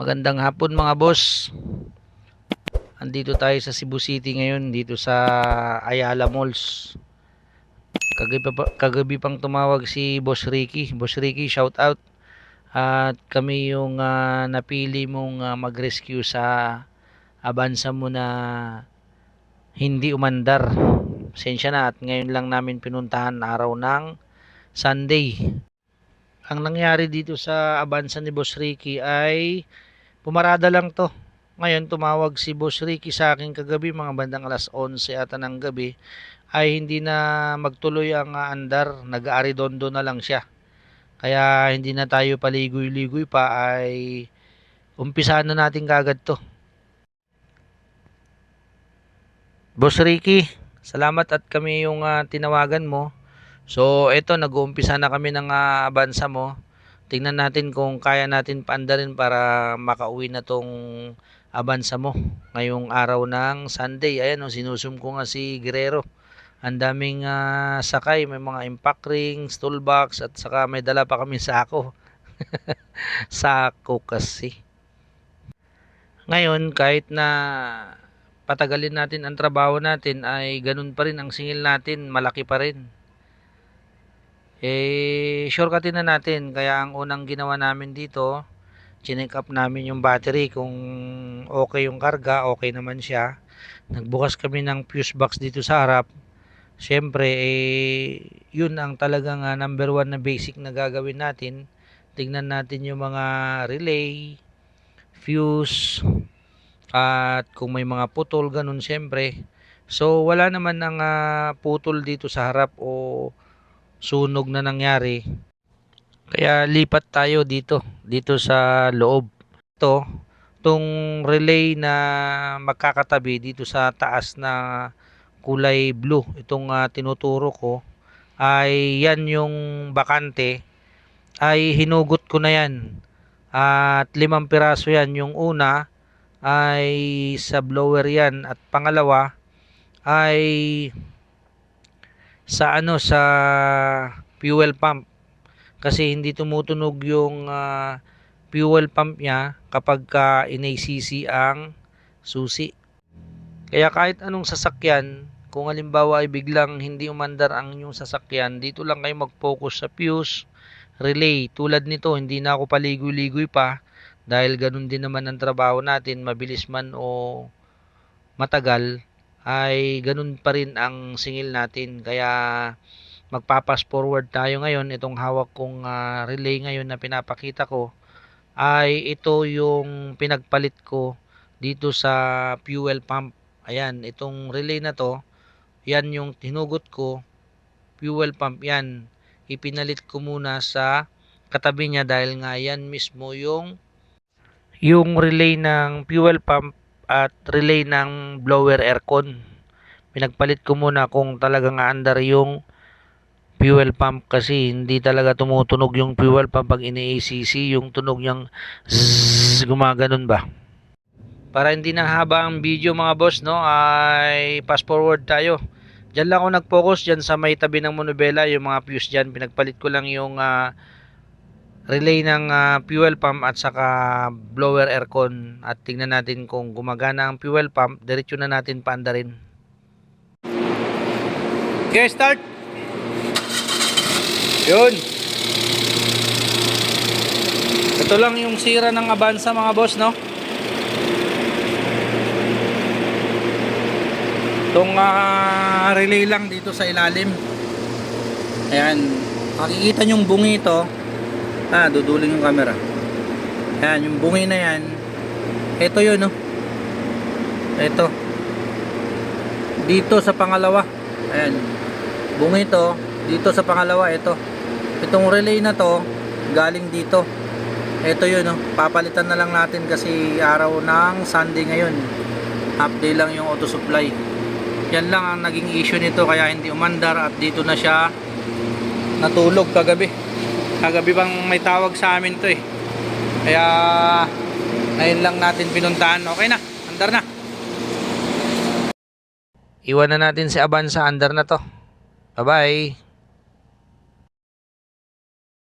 Magandang hapon mga boss. Andito tayo sa Cebu City ngayon dito sa Ayala Malls. Kagabi, pa, kagabi pang tumawag si Boss Ricky. Boss Ricky, shout out. At kami yung ah, napili mong ah, mag-rescue sa abansa mo na hindi umandar. Sensya na at ngayon lang namin pinuntahan araw ng Sunday. Ang nangyari dito sa abansa ni Boss Ricky ay pumarada lang to. Ngayon tumawag si Boss Ricky sa akin kagabi mga bandang alas 11 ata ng gabi ay hindi na magtuloy ang ah, andar, nag-aridondo na lang siya. Kaya hindi na tayo paligoy-ligoy pa ay umpisahan na natin kagad to. Boss Ricky, salamat at kami yung ah, tinawagan mo. So, eto, nag-uumpisa na kami ng ah, abansa mo. Tingnan natin kung kaya natin paandarin para makauwi na tong abansa mo ngayong araw ng Sunday. Ayan, oh, sinusum ko nga si Guerrero. Ang daming ah, sakay, may mga impact rings, toolbox, at saka may dala pa kami sako. sako kasi. Ngayon, kahit na patagalin natin ang trabaho natin, ay ganun pa rin ang singil natin, malaki pa rin eh shortcutin na natin. Kaya ang unang ginawa namin dito chinek up namin yung battery. Kung okay yung karga okay naman siya. Nagbukas kami ng fuse box dito sa harap. Syempre eh yun ang talagang ah, number one na basic na gagawin natin. Tingnan natin yung mga relay fuse at kung may mga putol ganun syempre so wala naman ng ah, putol dito sa harap o sunog na nangyari. Kaya lipat tayo dito, dito sa loob. Ito, tong relay na magkakatabi dito sa taas na kulay blue, itong ah, tinuturo ko, ay yan yung bakante, ay hinugot ko na yan. At limang piraso yan. Yung una ay sa blower yan. At pangalawa ay sa ano sa fuel pump kasi hindi tumutunog yung ah, fuel pump niya kapag ka in-ACC ang susi. Kaya kahit anong sasakyan, kung halimbawa ay biglang hindi umandar ang inyong sasakyan, dito lang kayo mag-focus sa fuse, relay. Tulad nito, hindi na ako paligoy-ligoy pa dahil ganun din naman ang trabaho natin, mabilis man o matagal, ay ganun pa rin ang singil natin. Kaya magpapas forward tayo ngayon. Itong hawak kong ah, relay ngayon na pinapakita ko ay ito yung pinagpalit ko dito sa fuel pump. Ayan, itong relay na to, yan yung tinugot ko, fuel pump yan. Ipinalit ko muna sa katabi niya dahil nga yan mismo yung yung relay ng fuel pump at relay ng blower aircon. Pinagpalit ko muna kung talagang aandar yung fuel pump kasi hindi talaga tumutunog yung fuel pump pag ini-ACC, yung tunog niyang zzz, gumaganon ba. Para hindi na haba ang video mga boss, no, ay fast forward tayo. Diyan lang ako nag-focus dyan sa may tabi ng monobela, yung mga fuse dyan. Pinagpalit ko lang yung ah, relay ng ah, fuel pump at saka blower aircon. At tingnan natin kung gumagana ang fuel pump diretso na natin paandarin. Okay start. Yun. Ito lang yung sira ng Avanza mga boss no? Itong ah, relay lang dito sa ilalim. Ayan. Makikita yung bungi ito Ah, duduling yung camera. Ayan, yung bungi na yan. Ito yun, no? Ito. Dito sa pangalawa. Ayan. Bungi to. Dito sa pangalawa, ito. Itong relay na to, galing dito. Ito yun, no? Papalitan na lang natin kasi araw ng Sunday ngayon. Half day lang yung auto supply. Yan lang ang naging issue nito kaya hindi umandar at dito na siya natulog kagabi kagabi bang may tawag sa amin to eh. Kaya ngayon lang natin pinuntahan. Okay na andar na. Iwan na natin si Aban sa andar na to. Bye bye